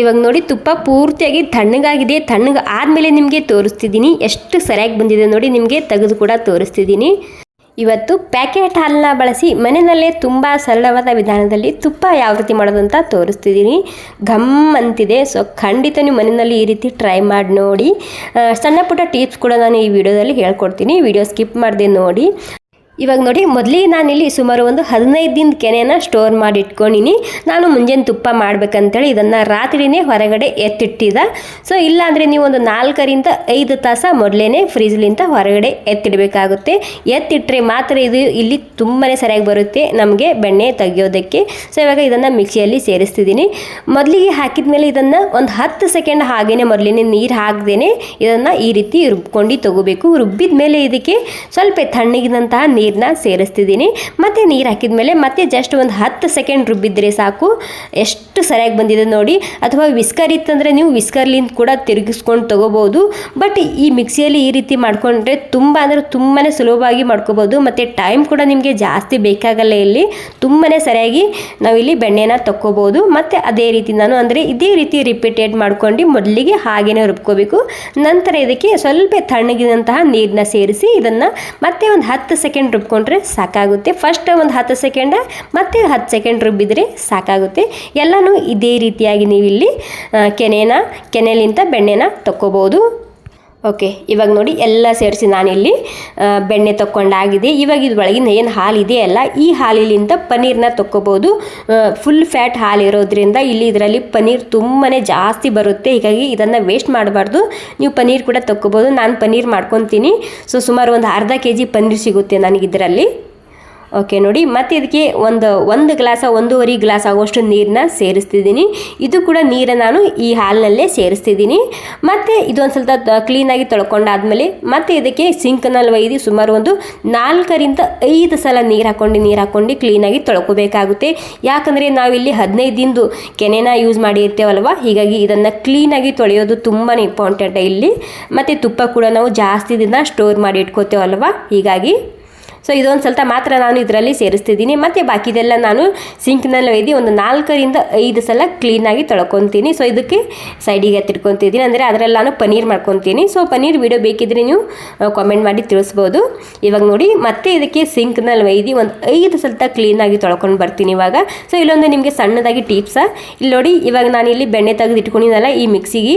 ಇವಾಗ ನೋಡಿ ತುಪ್ಪ ಪೂರ್ತಿಯಾಗಿ ತಣ್ಣಗಾಗಿದೆ. ತಣ್ಣಗೆ ಆದಮೇಲೆ ನಿಮಗೆ ತೋರಿಸ್ತಿದ್ದೀನಿ. ಎಷ್ಟು ಸರಿಯಾಗಿ ಬಂದಿದೆ ನೋಡಿ ನಿಮಗೆ ತೆಗೆದು ಕೂಡ ತೋರಿಸ್ತಿದ್ದೀನಿ. ಇವತ್ತು ಪ್ಯಾಕೆಟ್ ಹಾಲನ್ನ ಬಳಸಿ ಮನೆಯಲ್ಲೇ ತುಂಬ ಸರಳವಾದ ವಿಧಾನದಲ್ಲಿ ತುಪ್ಪ ಯಾವ ರೀತಿ ಮಾಡೋದು ಅಂತ ತೋರಿಸ್ತಿದ್ದೀನಿ. ಘಮ್ ಅಂತಿದೆ. ಸೊ ಖಂಡಿತ ನೀವು ಮನೆಯಲ್ಲಿ ಈ ರೀತಿ ಟ್ರೈ ಮಾಡಿ ನೋಡಿ. ಸಣ್ಣ ಪುಟ್ಟ ಟಿಪ್ಸ್ ಕೂಡ ನಾನು ಈ ವಿಡಿಯೋದಲ್ಲಿ ಹೇಳ್ಕೊಡ್ತೀನಿ. ವಿಡಿಯೋ ಸ್ಕಿಪ್ ಮಾಡಿದೆ ನೋಡಿ. ಇವಾಗ ನೋಡಿ ಮೊದಲಿಗೆ ನಾನಿಲ್ಲಿ ಸುಮಾರು ಒಂದು ಹದಿನೈದು ದಿನದ ಕೆನೆನ ಸ್ಟೋರ್ ಮಾಡಿ ಇಟ್ಕೊಂಡಿನಿ ನಾನು ಮುಂಜಾನೆ ತುಪ್ಪ ಮಾಡ್ಬೇಕಂತೇಳಿ ಇದನ್ನು ರಾತ್ರಿನೇ ಹೊರಗಡೆ ಎತ್ತಿಟ್ಟಿದ ಸೊ ಇಲ್ಲಾಂದರೆ ನೀವು ಒಂದು ನಾಲ್ಕರಿಂದ ಐದು ತಾಸ ಮೊದಲೇ ಫ್ರಿಜ್ಲಿಂತ ಹೊರಗಡೆ ಎತ್ತಿಡಬೇಕಾಗುತ್ತೆ. ಎತ್ತಿಟ್ಟರೆ ಮಾತ್ರ ಇದು ಇಲ್ಲಿ ತುಂಬಾ ಸರಿಯಾಗಿ ಬರುತ್ತೆ ನಮಗೆ ಬೆಣ್ಣೆ ತೆಗಿಯೋದಕ್ಕೆ. ಸೊ ಇವಾಗ ಇದನ್ನು ಮಿಕ್ಸಿಯಲ್ಲಿ ಸೇರಿಸ್ತಿದ್ದೀನಿ ಮೊದಲಿಗೆ ಹಾಕಿದ ಮೇಲೆ ಇದನ್ನು ಒಂದು ಹತ್ತು ಸೆಕೆಂಡ್ ಹಾಗೇನೆ ಮೊದಲೇ ನೀರು ಹಾಕ್ದೇನೆ ಇದನ್ನು ಈ ರೀತಿ ರುಬ್ಕೊಂಡು ತಗೋಬೇಕು. ರುಬ್ಬಿದ ಮೇಲೆ ಇದಕ್ಕೆ ಸ್ವಲ್ಪ ತಣ್ಣಗಿದಂತಹ ನೀರನ್ನ ಸೇರಿಸ್ತಿದ್ದೀನಿ. ಮತ್ತು ನೀರು ಹಾಕಿದ ಮೇಲೆ ಮತ್ತೆ ಜಸ್ಟ್ ಒಂದು ಹತ್ತು ಸೆಕೆಂಡ್ ರುಬ್ಬಿದ್ರೆ ಸಾಕು. ಎಷ್ಟು ಸರಿಯಾಗಿ ಬಂದಿದೆ ನೋಡಿ. ಅಥವಾ ವಿಸ್ಕರ್ ಇತ್ತಂದರೆ ನೀವು ವಿಸ್ಕರ್ಲಿಂದ ಕೂಡ ತಿರುಗಿಸ್ಕೊಂಡು ತೊಗೋಬೋದು. ಬಟ್ ಈ ಮಿಕ್ಸಿಯಲ್ಲಿ ಈ ರೀತಿ ಮಾಡ್ಕೊಂಡ್ರೆ ತುಂಬ ಅಂದರೆ ತುಂಬಾ ಸುಲಭವಾಗಿ ಮಾಡ್ಕೋಬೋದು. ಮತ್ತು ಟೈಮ್ ಕೂಡ ನಿಮಗೆ ಜಾಸ್ತಿ ಬೇಕಾಗಲ್ಲ ಇಲ್ಲಿ. ತುಂಬಾ ಸರಿಯಾಗಿ ನಾವಿಲ್ಲಿ ಬೆಣ್ಣೆನ ತಕ್ಕೋಬೋದು. ಮತ್ತು ಅದೇ ರೀತಿ ನಾನು ಅಂದರೆ ಇದೇ ರೀತಿ ರಿಪೀಟೆಡ್ ಮಾಡ್ಕೊಂಡು ಮೊದಲಿಗೆ ಹಾಗೇನೆ ರುಬ್ಕೋಬೇಕು. ನಂತರ ಇದಕ್ಕೆ ಸ್ವಲ್ಪ ತಣ್ಣಗಿದಂತಹ ನೀರನ್ನ ಸೇರಿಸಿ ಇದನ್ನು ಮತ್ತೆ ಒಂದು ಹತ್ತು ಸೆಕೆಂಡ್ ರುಬ್ಕೊಂಡ್ರೆ ಸಾಕಾಗುತ್ತೆ. ಫಸ್ಟ್ ಒಂದು ಹತ್ತು ಸೆಕೆಂಡ ಮತ್ತೆ ಹತ್ತು ಸೆಕೆಂಡ್ ರುಬ್ಬಿದ್ರೆ ಸಾಕಾಗುತ್ತೆ. ಎಲ್ಲನೂ ಇದೇ ರೀತಿಯಾಗಿ ನೀವಿಲ್ಲಿ ಕೆನೆನ ಕೆನೆಲಿಂತ ಬೆಣ್ಣೆನ ತಕ್ಕೋಬೋದು. ಓಕೆ ಇವಾಗ ನೋಡಿ ಎಲ್ಲ ಸೇರಿಸಿ ನಾನಿಲ್ಲಿ ಬೆಣ್ಣೆ ತಕ್ಕೊಂಡಾಗಿದೆ. ಇವಾಗ ಇದು ಒಳಗಿನ ಏನು ಹಾಲು ಇದೆಯಲ್ಲ, ಈ ಹಾಲಿಲಿಂದ ಪನ್ನೀರ್ನ ತಕ್ಕೋಬೋದು. ಫುಲ್ ಫ್ಯಾಟ್ ಹಾಲು ಇರೋದ್ರಿಂದ ಇಲ್ಲಿ ಇದರಲ್ಲಿ ಪನ್ನೀರ್ ತುಂಬಾ ಜಾಸ್ತಿ ಬರುತ್ತೆ. ಹೀಗಾಗಿ ಇದನ್ನು ವೇಸ್ಟ್ ಮಾಡಬಾರ್ದು. ನೀವು ಪನ್ನೀರ್ ಕೂಡ ತೊಕ್ಕೋಬೋದು. ನಾನು ಪನ್ನೀರ್ ಮಾಡ್ಕೊತೀನಿ. ಸೊ ಸುಮಾರು ಒಂದು ಅರ್ಧ ಕೆ ಜಿ ಪನ್ನೀರ್ ಸಿಗುತ್ತೆ ನನಗೆ ಇದರಲ್ಲಿ ಓಕೆ ನೋಡಿ, ಮತ್ತು ಇದಕ್ಕೆ ಒಂದು ಒಂದು ಗ್ಲಾಸ, ಒಂದೂವರೆ ಗ್ಲಾಸ್ ಆಗುವಷ್ಟು ನೀರನ್ನ ಸೇರಿಸ್ತಿದ್ದೀನಿ. ಇದು ಕೂಡ ನೀರನ್ನು ನಾನು ಈ ಹಾಲಿನಲ್ಲೇ ಸೇರಿಸ್ತಿದ್ದೀನಿ. ಮತ್ತು ಇದೊಂದು ಸ್ವಲ್ಪ ಕ್ಲೀನಾಗಿ ತೊಳ್ಕೊಂಡಾದ್ಮೇಲೆ, ಮತ್ತು ಇದಕ್ಕೆ ಸಿಂಕ್ನಲ್ಲಿ ಒಯ್ದು ಸುಮಾರು ಒಂದು ನಾಲ್ಕರಿಂದ ಐದು ಸಲ ನೀರು ಹಾಕ್ಕೊಂಡು ನೀರು ಹಾಕ್ಕೊಂಡು ಕ್ಲೀನಾಗಿ ತೊಳ್ಕೊಬೇಕಾಗುತ್ತೆ. ಯಾಕಂದರೆ ನಾವಿಲ್ಲಿ ಹದಿನೈದು ದಿನದ್ದು ಕೆನೆನ ಯೂಸ್ ಮಾಡಿರ್ತೇವಲ್ವ? ಹೀಗಾಗಿ ಇದನ್ನು ಕ್ಲೀನಾಗಿ ತೊಳೆಯೋದು ತುಂಬಾ ಇಂಪಾರ್ಟೆಂಟ್ ಇಲ್ಲಿ. ಮತ್ತು ತುಪ್ಪ ಕೂಡ ನಾವು ಜಾಸ್ತಿ ದಿನ ಸ್ಟೋರ್ ಮಾಡಿ ಇಟ್ಕೋತೇವಲ್ವ? ಹೀಗಾಗಿ ಸೊ ಇದೊಂದು ಸ್ವಲ್ಪ ಮಾತ್ರ ನಾನು ಇದರಲ್ಲಿ ಸೇರಿಸ್ತಿದ್ದೀನಿ. ಮತ್ತು ಬಾಕಿದೆಲ್ಲ ನಾನು ಸಿಂಕ್ನಲ್ಲಿ ಒಯ್ದು ಒಂದು ನಾಲ್ಕರಿಂದ ಐದು ಸಲ ಕ್ಲೀನಾಗಿ ತೊಳ್ಕೊತೀನಿ. ಸೊ ಇದಕ್ಕೆ ಸೈಡಿಗೆ ಎತ್ತಿಟ್ಕೊತಿದ್ದೀನಿ ಅಂದರೆ ಅದರಲ್ಲಿ ನಾನು ಪನೀರ್ ಮಾಡ್ಕೊತೀನಿ. ಸೊ ಪನೀರ್ ವಿಡಿಯೋ ಬೇಕಿದ್ರೆ ನೀವು ಕಾಮೆಂಟ್ ಮಾಡಿ ತಿಳಿಸ್ಬೋದು. ಇವಾಗ ನೋಡಿ, ಮತ್ತೆ ಇದಕ್ಕೆ ಸಿಂಕ್ನಲ್ಲಿ ಒಯ್ದು ಒಂದು ಐದು ಸ್ವಲ್ಪ ಕ್ಲೀನಾಗಿ ತೊಳ್ಕೊಂಡು ಬರ್ತೀನಿ ಇವಾಗ. ಸೊ ಇಲ್ಲೊಂದು ನಿಮಗೆ ಸಣ್ಣದಾಗಿ ಟಿಪ್ಸ ಇಲ್ಲಿ ನೋಡಿ, ಇವಾಗ ನಾನು ಇಲ್ಲಿ ಬೆಣ್ಣೆ ತೆಗೆದು ಇಟ್ಕೊಂಡಿದ್ದಲ್ಲ ಈ ಮಿಕ್ಸಿಗೆ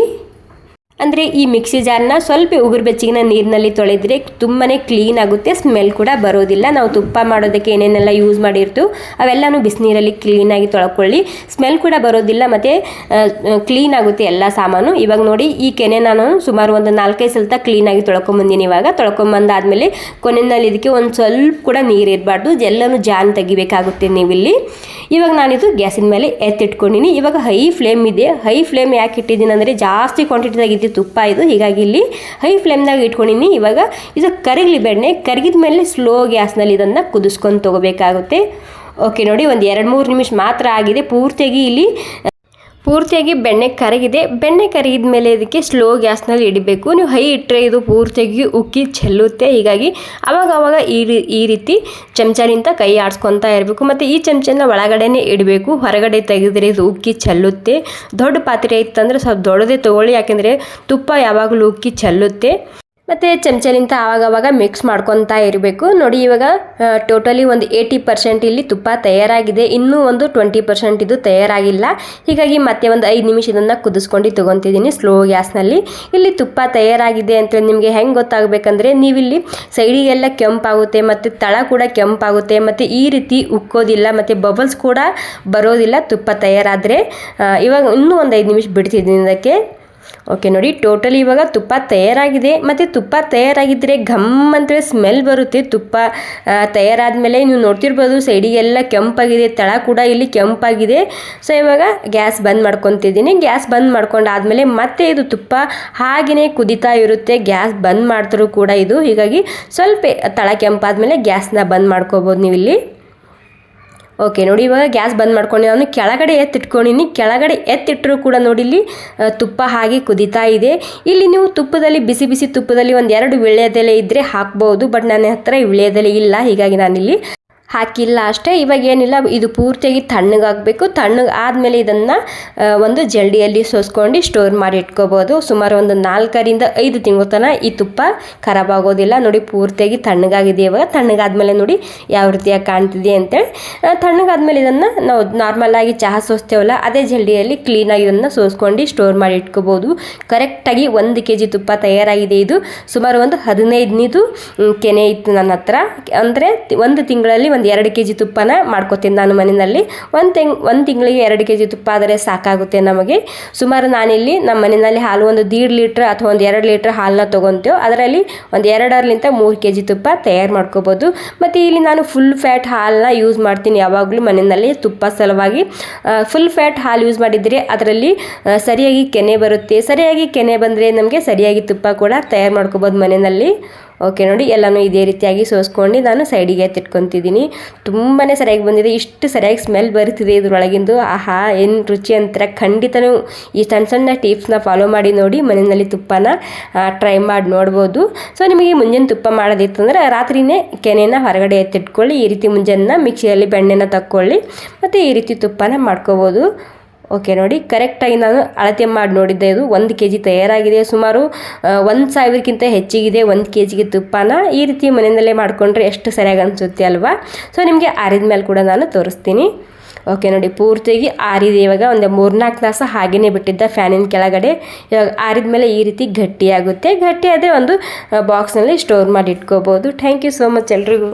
ಅಂದರೆ ಈ ಮಿಕ್ಸಿ ಜಾರ್ನ ಸ್ವಲ್ಪ ಉಗುರು ಬೆಚ್ಚಗಿನ ನೀರಿನಲ್ಲಿ ತೊಳೆದ್ರೆ ತುಂಬಾ ಕ್ಲೀನ್ ಆಗುತ್ತೆ ಸ್ಮೆಲ್ ಕೂಡ ಬರೋದಿಲ್ಲ. ನಾವು ತುಪ್ಪ ಮಾಡೋದಕ್ಕೆ ಏನೇನೆಲ್ಲ ಯೂಸ್ ಮಾಡಿರ್ತು ಅವೆಲ್ಲನೂ ಬಿಸಿನೀರಲ್ಲಿ ಕ್ಲೀನಾಗಿ ತೊಳ್ಕೊಳ್ಳಿ. ಸ್ಮೆಲ್ ಕೂಡ ಬರೋದಿಲ್ಲ, ಮತ್ತು ಕ್ಲೀನ್ ಆಗುತ್ತೆ ಎಲ್ಲ ಸಾಮಾನು. ಇವಾಗ ನೋಡಿ, ಈ ಕೆನೆ ನಾನು ಸುಮಾರು ಒಂದು ನಾಲ್ಕೈದು ಸಲ ಕ್ಲೀನಾಗಿ ತೊಳ್ಕೊಂಬಂದಿನಿ ಇವಾಗ. ತೊಳ್ಕೊಂಬಂದಾದ್ಮೇಲೆ ಕೊನೆಯಲ್ಲಿ ಇದಕ್ಕೆ ಒಂದು ಸ್ವಲ್ಪ ಕೂಡ ನೀರು ಇರಬಾರ್ದು. ಎಲ್ಲನೂ ಜಾನ್ ತೆಗಿಬೇಕಾಗುತ್ತೆ ನೀವಿಲ್ಲಿ. ಇವಾಗ ನಾನಿದು ಗ್ಯಾಸಿನ ಮೇಲೆ ಎತ್ತಿಟ್ಕೊಂಡಿನಿ. ಇವಾಗ ಹೈ ಫ್ಲೇಮ್ ಇದೆ. ಹೈ ಫ್ಲೇಮ್ ಯಾಕೆ ಇಟ್ಟಿದ್ದೀನಿ ಅಂದರೆ ಜಾಸ್ತಿ ಕ್ವಾಂಟಿಟಿದಾಗ ಇದೆ ತುಪ್ಪ ಇದು. ಹೀಗಾಗಿ ಇಲ್ಲಿ ಹೈ ಫ್ಲೇಮ್ದಾಗ ಇಟ್ಕೊಂಡಿನಿ. ಇವಾಗ ಇದು ಕರಗಲಿ ಬೆಣ್ಣೆ, ಕರಗಿದ ಮೇಲೆ ಸ್ಲೋ ಗ್ಯಾಸ್ನಲ್ಲಿ ಇದನ್ನು ಕುದಿಸ್ಕೊಂಡು ತೊಗೋಬೇಕಾಗುತ್ತೆ. ಓಕೆ ನೋಡಿ ಒಂದು ಎರಡು ಮೂರು ನಿಮಿಷ ಮಾತ್ರ ಆಗಿದೆ. ಪೂರ್ತಿಯಾಗಿ ಇಲ್ಲಿ ಪೂರ್ತಿಯಾಗಿ ಬೆಣ್ಣೆ ಕರಗಿದೆ. ಬೆಣ್ಣೆ ಕರಗಿದ ಮೇಲೆ ಇದಕ್ಕೆ ಸ್ಲೋ ಗ್ಯಾಸ್ನಲ್ಲಿ ಇಡಬೇಕು. ನೀವು ಹೈ ಇಟ್ಟರೆ ಇದು ಪೂರ್ತಿಯಾಗಿ ಉಕ್ಕಿ ಚೆಲ್ಲುತ್ತೆ. ಹೀಗಾಗಿ ಅವಾಗ ಅವಾಗ ಈ ಈ ರೀತಿ ಚಮಚನಿಂದ ಕೈ ಆಡಿಸ್ಕೊತಾ ಇರಬೇಕು. ಮತ್ತು ಈ ಚಮಚನ ಒಳಗಡೆನೇ ಇಡಬೇಕು. ಹೊರಗಡೆ ತೆಗೆದ್ರೆ ಇದು ಉಕ್ಕಿ ಚೆಲ್ಲುತ್ತೆ. ದೊಡ್ಡ ಪಾತ್ರೆ ಇತ್ತಂದರೆ ಸ್ವಲ್ಪ ದೊಡ್ಡದೇ ತೊಗೊಳ್ಳಿ. ಯಾಕೆಂದರೆ ತುಪ್ಪ ಯಾವಾಗಲೂ ಉಕ್ಕಿ ಚೆಲ್ಲುತ್ತೆ. ಮತ್ತು ಚಮಚಲಿಂದ ಆವಾಗವಾಗ ಮಿಕ್ಸ್ ಮಾಡ್ಕೊತಾ ಇರಬೇಕು. ನೋಡಿ ಇವಾಗ ಟೋಟಲಿ ಒಂದು ಏಯ್ಟಿ ಪರ್ಸೆಂಟ್ ಇಲ್ಲಿ ತುಪ್ಪ ತಯಾರಾಗಿದೆ. ಇನ್ನೂ ಒಂದು ಟ್ವೆಂಟಿ ಪರ್ಸೆಂಟ್ ಇದು ತಯಾರಾಗಿಲ್ಲ. ಹೀಗಾಗಿ ಮತ್ತೆ ಒಂದು ಐದು ನಿಮಿಷ ಇದನ್ನು ಕುದಿಸ್ಕೊಂಡು ತೊಗೊತಿದ್ದೀನಿ ಸ್ಲೋ ಗ್ಯಾಸ್ನಲ್ಲಿ. ಇಲ್ಲಿ ತುಪ್ಪ ತಯಾರಾಗಿದೆ ಅಂತ ನಿಮಗೆ ಹೆಂಗೆ ಗೊತ್ತಾಗಬೇಕಂದ್ರೆ ನೀವಿಲ್ಲಿ ಸೈಡಿಗೆಲ್ಲ ಕೆಂಪಾಗುತ್ತೆ ಮತ್ತು ತಳ ಕೂಡ ಕೆಂಪಾಗುತ್ತೆ ಮತ್ತು ಈ ರೀತಿ ಉಕ್ಕೋದಿಲ್ಲ ಮತ್ತು ಬಬಲ್ಸ್ ಕೂಡ ಬರೋದಿಲ್ಲ ತುಪ್ಪ ತಯಾರಾದರೆ. ಇವಾಗ ಇನ್ನೂ ಒಂದು ಐದು ನಿಮಿಷ ಬಿಡ್ತಿದ್ದೀನಿ ಇದಕ್ಕೆ. ಓಕೆ ನೋಡಿ ಟೋಟಲಿ ಇವಾಗ ತುಪ್ಪ ತಯಾರಾಗಿದೆ. ಮತ್ತು ತುಪ್ಪ ತಯಾರಾಗಿದ್ದರೆ ಘಮ್ ಅಂತೇಳಿ ಸ್ಮೆಲ್ ಬರುತ್ತೆ. ತುಪ್ಪ ತಯಾರಾದಮೇಲೆ ನೀವು ನೋಡ್ತಿರ್ಬೋದು, ಸೈಡಿಗೆಲ್ಲ ಕೆಂಪಾಗಿದೆ, ತಳ ಕೂಡ ಇಲ್ಲಿ ಕೆಂಪಾಗಿದೆ. ಸೊ ಇವಾಗ ಗ್ಯಾಸ್ ಬಂದ್ ಮಾಡ್ಕೊತಿದ್ದೀನಿ. ಗ್ಯಾಸ್ ಬಂದ್ ಮಾಡ್ಕೊಂಡಾದ್ಮೇಲೆ ಮತ್ತೆ ಇದು ತುಪ್ಪ ಹಾಗೆಯೇ ಕುದಿತಾ ಇರುತ್ತೆ. ಗ್ಯಾಸ್ ಬಂದ್ ಮಾಡ್ತಾರೂ ಕೂಡ ಇದು. ಹೀಗಾಗಿ ಸ್ವಲ್ಪ ತಳ ಕೆಂಪಾದ್ಮೇಲೆ ಗ್ಯಾಸ್ನ ಬಂದ್ ಮಾಡ್ಕೋಬೋದು ನೀವು ಇಲ್ಲಿ ಓಕೆ ನೋಡಿ ಇವಾಗ ಗ್ಯಾಸ್ ಬಂದ್ ಮಾಡ್ಕೊಂಡು. ನಾನು ಕೆಳಗಡೆ ಎತ್ತಿಟ್ಕೊಂಡಿನಿ ಕೆಳಗಡೆ ಎತ್ತಿಟ್ಟರೂ ಕೂಡ ನೋಡಿ ಇಲ್ಲಿ ತುಪ್ಪ ಹಾಗೆ ಕುದಿತಾ ಇದೆ. ಇಲ್ಲಿ ನೀವು ತುಪ್ಪದಲ್ಲಿ, ಬಿಸಿ ಬಿಸಿ ತುಪ್ಪದಲ್ಲಿ ಒಂದು ಎರಡು ವಿಳ್ಯದೆಲೆ ಇದ್ದರೆ ಹಾಕ್ಬೋದು, ಬಟ್ ನನ್ನ ವೀಳ್ಯದೆಲೆ ವಿಳ್ಯದೆಲೆ ಇಲ್ಲ. ಹೀಗಾಗಿ ನಾನಿಲ್ಲಿ ಹಾಕಿಲ್ಲ ಅಷ್ಟೇ. ಇವಾಗ ಏನಿಲ್ಲ, ಇದು ಪೂರ್ತಿಯಾಗಿ ತಣ್ಣಗಾಗಬೇಕು. ತಣ್ಣಗೆ ಆದಮೇಲೆ ಇದನ್ನು ಒಂದು ಜಲ್ಡಿಯಲ್ಲಿ ಸೋಸ್ಕೊಂಡು ಸ್ಟೋರ್ ಮಾಡಿ ಇಟ್ಕೋಬೋದು. ಸುಮಾರು ಒಂದು ನಾಲ್ಕರಿಂದ ಐದು ತಿಂಗಳ ತನಕ ಈ ತುಪ್ಪ ಖರಾಬ್ ಆಗೋದಿಲ್ಲ. ನೋಡಿ, ಪೂರ್ತಿಯಾಗಿ ತಣ್ಣಗಾಗಿದೆ ಇವಾಗ. ತಣ್ಣಗಾದ್ಮೇಲೆ ನೋಡಿ ಯಾವ ರೀತಿಯಾಗಿ ಕಾಣ್ತಿದೆ ಅಂತೇಳಿ. ತಣ್ಣಗಾದಮೇಲೆ ಇದನ್ನು ನಾವು ನಾರ್ಮಲಾಗಿ ಚಹಾ ಸೋಸ್ತೇವಲ್ಲ, ಅದೇ ಜಲ್ಡಿಯಲ್ಲಿ ಕ್ಲೀನಾಗಿ ಇದನ್ನು ಸೋಸ್ಕೊಂಡು ಸ್ಟೋರ್ ಮಾಡಿ ಇಟ್ಕೋಬೋದು. ಕರೆಕ್ಟಾಗಿ ಒಂದು ಕೆ ಜಿ ತುಪ್ಪ ತಯಾರಾಗಿದೆ ಇದು. ಸುಮಾರು ಒಂದು ಹದಿನೈದನೇದು ಕೆನೆ ಇತ್ತು ನನ್ನ ಹತ್ರ. ಅಂದರೆ ಒಂದು ತಿಂಗಳಲ್ಲಿ ಒಂದು ಎರಡು ಕೆ ಜಿ ತುಪ್ಪನ ಮಾಡ್ಕೋತೀನಿ ನಾನು ಮನೆಯಲ್ಲಿ. ಒಂದು ತಿಂಗ್, ಒಂದು ತಿಂಗಳಿಗೆ ಎರಡು ಕೆ ಜಿ ತುಪ್ಪ ಆದರೆ ಸಾಕಾಗುತ್ತೆ ನಮಗೆ. ಸುಮಾರು ನಾನಿಲ್ಲಿ ನಮ್ಮ ಮನೆಯಲ್ಲಿ ಹಾಲು ಒಂದು ದೀಡ್ ಲೀಟ್ರ್ ಅಥವಾ ಒಂದು ಎರಡು ಲೀಟ್ರ್ ಹಾಲನ್ನ ತೊಗೊತೇವೆ ಅದರಲ್ಲಿ ಒಂದು ಎರಡರಲಿಂತ ಮೂರು ಕೆ ಜಿ ತುಪ್ಪ ತಯಾರು ಮಾಡ್ಕೋಬೋದು. ಮತ್ತು ಇಲ್ಲಿ ನಾನು ಫುಲ್ ಫ್ಯಾಟ್ ಹಾಲನ್ನ ಯೂಸ್ ಮಾಡ್ತೀನಿ ಯಾವಾಗಲೂ ಮನೆಯಲ್ಲಿ ತುಪ್ಪ ಸಲುವಾಗಿ. ಫುಲ್ ಫ್ಯಾಟ್ ಹಾಲು ಯೂಸ್ ಮಾಡಿದರೆ ಅದರಲ್ಲಿ ಸರಿಯಾಗಿ ಕೆನೆ ಬರುತ್ತೆ. ಸರಿಯಾಗಿ ಕೆನೆ ಬಂದರೆ ನಮಗೆ ಸರಿಯಾಗಿ ತುಪ್ಪ ಕೂಡ ತಯಾರು ಮಾಡ್ಕೋಬೋದು ಮನೆಯಲ್ಲಿ. ಓಕೆ ನೋಡಿ, ಎಲ್ಲನೂ ಇದೇ ರೀತಿಯಾಗಿ ಸೋಸ್ಕೊಂಡು ನಾನು ಸೈಡಿಗೆ ಎತ್ತಿಟ್ಕೊತಿದ್ದೀನಿ ತುಂಬಾ ಸರಿಯಾಗಿ ಬಂದಿದೆ. ಇಷ್ಟು ಸರಿಯಾಗಿ ಸ್ಮೆಲ್ ಬರ್ತಿದೆ ಇದರೊಳಗಿಂದು. ಆಹಾ, ಏನು ರುಚಿ ಅಂತಾರೆ? ಖಂಡಿತನೂ ಈ ಸಣ್ಣ ಸಣ್ಣ ಟಿಪ್ಸ್ನ ಫಾಲೋ ಮಾಡಿ ನೋಡಿ, ಮನೆಯಲ್ಲಿ ತುಪ್ಪನ ಟ್ರೈ ಮಾಡಿ ನೋಡ್ಬೋದು. ಸೊ ನಿಮಗೆ ಮುಂಜಾನೆ ತುಪ್ಪ ಮಾಡೋದಿತ್ತು ಅಂದರೆ ರಾತ್ರಿನೇ ಕೆನೆನ ಹೊರಗಡೆ ಎತ್ತಿಟ್ಕೊಳ್ಳಿ, ಈ ರೀತಿ ಮುಂಜಾನೆ ಮಿಕ್ಸಿಯಲ್ಲಿ ಬೆಣ್ಣೆನ ತಕ್ಕೊಳ್ಳಿ, ಮತ್ತು ಈ ರೀತಿ ತುಪ್ಪನ ಮಾಡ್ಕೋಬೋದು. ಓಕೆ, ನೋಡಿ ಕರೆಕ್ಟಾಗಿ ನಾನು ಅಳತೆ ಮಾಡಿ ನೋಡಿದ್ದೆ ಇದು. ಒಂದು ಕೆ ಜಿ ತಯಾರಾಗಿದೆ ಸುಮಾರು. ಒಂದು ಸಾವಿರಕ್ಕಿಂತ ಹೆಚ್ಚಿಗಿದೆ ಒಂದು ಕೆ ಜಿಗೆ ತುಪ್ಪನ. ಈ ರೀತಿ ಮನೆಯಲ್ಲೇ ಮಾಡಿಕೊಂಡ್ರೆ ಎಷ್ಟು ಸರಿಯಾಗಿ ಅನಿಸುತ್ತೆ ಅಲ್ವಾ? ಸೊ ನಿಮಗೆ ಆರಿದ ಮೇಲೆ ಕೂಡ ನಾನು ತೋರಿಸ್ತೀನಿ. ಓಕೆ, ನೋಡಿ, ಪೂರ್ತಿಯಾಗಿ ಆರಿದೆ ಇವಾಗ. ಒಂದು ಮೂರ್ನಾಲ್ಕು ತಾಸು ಹಾಗೆಯೇ ಬಿಟ್ಟಿದ್ದ ಫ್ಯಾನಿನ ಕೆಳಗಡೆ. ಇವಾಗ ಆರಿದ ಮೇಲೆ ಈ ರೀತಿ ಗಟ್ಟಿಯಾಗುತ್ತೆ. ಗಟ್ಟಿಯಾದರೆ ಒಂದು ಬಾಕ್ಸ್ನಲ್ಲಿ ಸ್ಟೋರ್ ಮಾಡಿ ಇಟ್ಕೋಬೋದು. ಥ್ಯಾಂಕ್ ಯು ಸೋ ಮಚ್ ಎಲ್ರಿಗೂ.